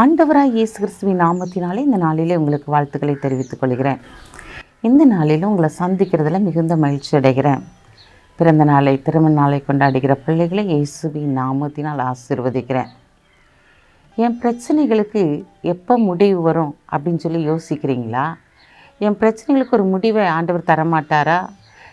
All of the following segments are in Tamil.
ஆண்டவராய் இயேசு கிறிஸ்துவின் நாமத்தினாலே இந்த நாளிலே உங்களுக்கு வாழ்த்துக்களை தெரிவித்துக் கொள்கிறேன். இந்த நாளிலும் உங்களை சந்திக்கிறதுல மிகுந்த மகிழ்ச்சி அடைகிறேன். பிறந்த நாளை திருமண நாளை கொண்டாடுகிற பிள்ளைகளை இயேசுவின் நாமத்தினால் ஆசிர்வதிக்கிறேன். என் பிரச்சனைகளுக்கு எப்போ முடிவு வரும் அப்படின்னு சொல்லி யோசிக்கிறீங்களா? என் பிரச்சனைகளுக்கு ஒரு முடிவை ஆண்டவர் தரமாட்டாரா?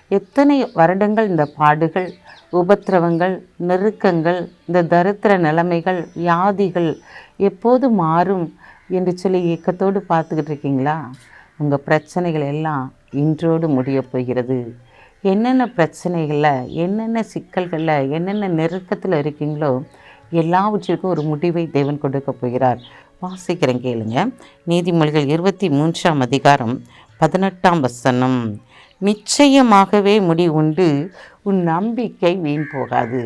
எத்தனை வருடங்கள் இந்த பாடுகள் உபத்திரவங்கள் நெருக்கங்கள் இந்த தரித்திர நிலைமைகள் வியாதிகள் எப்போது மாறும் என்று சொல்லி இயக்கத்தோடு பார்த்துக்கிட்டு இருக்கீங்களா? உங்கள் பிரச்சனைகள் எல்லாம் இன்றோடு முடியப் போகிறது. என்னென்ன பிரச்சனைகளில் என்னென்ன சிக்கல்களில் என்னென்ன நெருக்கத்தில் இருக்கீங்களோ எல்லாவற்றிற்கும் ஒரு முடிவை தேவன் கொடுக்க போகிறார். வாசிக்கிறேன் கேளுங்க. நீதிமொழிகள் இருபத்தி மூன்றாம் அதிகாரம் பதினெட்டாம் வசனம். நிச்சயமாகவே முடிவுண்டு உன் நம்பிக்கை வீண் போகாது.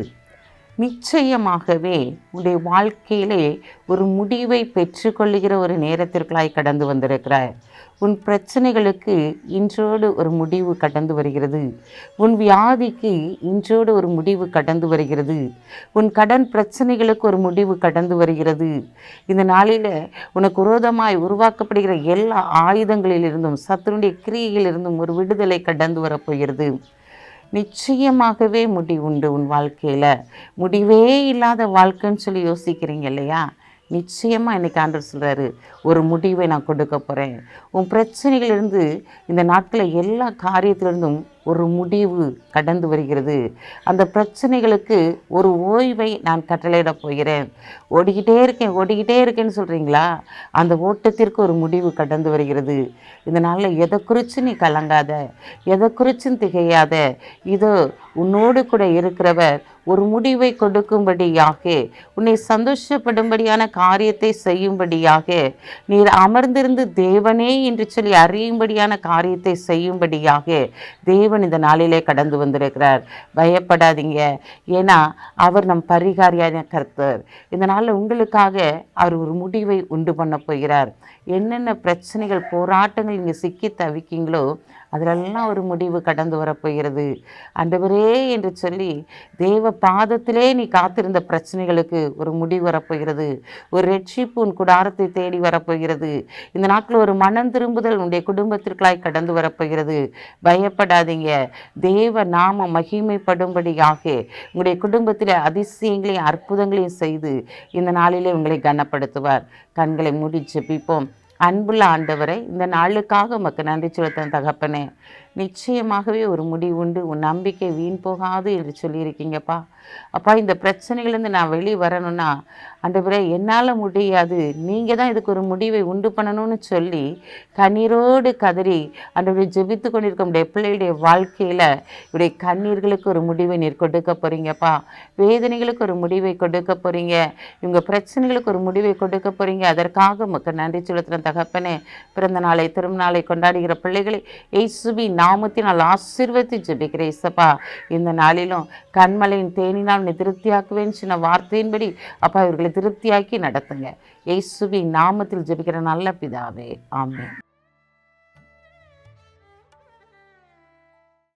நிச்சயமாகவே உடைய வாழ்க்கையிலே ஒரு முடிவை பெற்றுக்கொள்ளுகிற ஒரு நேரத்திற்குள்ளாய் கடந்து வந்திருக்கிறாய் உன் பிரச்சனைகளுக்கு இன்றோடு ஒரு முடிவு கடந்து வருகிறது. உன் வியாதிக்கு இன்றோடு ஒரு முடிவு கடந்து வருகிறது. உன் கடன் பிரச்சனைகளுக்கு ஒரு முடிவு கடந்து வருகிறது. இந்த நாளில் உனக்கு விரோதமாய் உருவாக்கப்படுகிற எல்லா ஆயுதங்களிலிருந்தும் சத்துருடைய கிரியையிலிருந்தும் ஒரு விடுதலை கடந்து வரப்போகிறது. நிச்சயமாகவே முடிவுண்டு உன் வாழ்க்கையில். முடிவே இல்லாத வாழ்க்கைன்னு சொல்லி யோசிக்கிறீங்க இல்லையா? நிச்சயமாக இன்றைக்கி ஆண்டவர் சொல்கிறாரு ஒரு முடிவை நான் கொடுக்க போகிறேன் உன் பிரச்சனைகளிலிருந்து இந்த நாட்களில் எல்லா காரியத்திலிருந்தும் ஒரு முடிவு கடந்து வருகிறது. அந்த பிரச்சனைகளுக்கு ஒரு ஓய்வை நான் கட்டளையிட போகிறேன். ஓடிக்கிட்டே இருக்கேன் ஓடிக்கிட்டே இருக்கேன்னு சொல்கிறீங்களா அந்த ஓட்டத்திற்கு ஒரு முடிவு கடந்து வருகிறது. இந்த நாளில் எதை குறித்து நீ கலங்காத? எதை குறிச்சும் திகையாத? இதோ உன்னோடு கூட இருக்கிறவர் ஒரு முடிவை கொடுக்கும்படியாக உன்னை சந்தோஷப்படும்படியான காரியத்தை செய்யும்படியாக நீர் அமர்ந்திருந்து தேவனே என்று சொல்லி அறியும்படியான காரியத்தை செய்யும்படியாக தேவ தேவன் இந்த நாளிலே கடந்து வந்திருக்கிறார். பயப்படாதீங்க. ஏன்னா அவர் நம் பரிகாரியான கர்த்தர். இந்த நாளில் உங்களுக்காக அவர் ஒரு முடிவை உண்டு பண்ண போகிறார். என்னென்ன பிரச்சனைகள் போராட்டங்கள் நீங்கள் சிக்கி தவிக்கீங்களோ அதிலெல்லாம் ஒரு முடிவு கடந்து வரப்போகிறது அந்தவரே என்று சொல்லி தேவ பாதத்திலே நீ காத்திருந்த பிரச்சனைகளுக்கு ஒரு முடிவு வரப்போகிறது ஒரு ரட்சிப்பு உன் குடாரத்தை தேடி வரப்போகிறது இந்த நாட்கள் ஒரு மனம் திரும்புதல் உன்னுடைய குடும்பத்திற்குள்ளாய் கடந்து வரப்போகிறது பயப்படாதீங்க. தேவ நாம மகிமைப்படும்படியாக உங்களுடைய குடும்பத்தில் அதிசயங்களையும் அற்புதங்களையும் செய்து இந்த நாளிலே உங்களை கனப்படுத்துவார். கண்களை மூடி ஜெபிப்போம். அன்புள்ள ஆண்டவரை இந்த நாளுக்காக உமக்கு நன்றி செலுத்தன் தகப்பனே. நிச்சயமாகவே ஒரு முடிவு உண்டு. உன் நம்பிக்கை வீண் போகாது என்று சொல்லியிருக்கீங்கப்பா. அப்பா இந்த பிரச்சனைகள்லேருந்து நான் வெளியே வரணும்னா ஆண்டவரே என்னால் முடியாது. நீங்கள் தான் இதுக்கு ஒரு முடிவை உண்டு பண்ணணும்னு சொல்லி கண்ணீரோடு கதறி அன்றைய ஜெபித்து கொண்டிருக்க முடிய பிள்ளைகளுடைய வாழ்க்கையில் இவருடைய கண்ணீர்களுக்கு ஒரு முடிவை நீர் கொடுக்க போகிறீங்கப்பா வேதனைகளுக்கு ஒரு முடிவை கொடுக்க போகிறீங்க இவங்க பிரச்சனைகளுக்கு ஒரு முடிவை கொடுக்க போகிறீங்க அதற்காக மக்கள் நன்றி செலுத்துகிற தகப்பனே. பிறந்த நாளை திருநாளை கொண்டாடுகிற பிள்ளைகளை நான் நாமத்தினால் ஆசீர்வதி ஜெபிக்கிறேன் இசப்பா. இந்த நாளிலும் கண்மலையின் தேனினால் உன்னை திருப்தியாக்குவேன் சொன்ன வார்த்தையின்படி அப்பா இவர்களை திருப்தியாக்கி நடத்துங்க. இயேசுவின் நாமத்தில் ஜெபிக்கிற நல்ல பிதாவே. ஆமே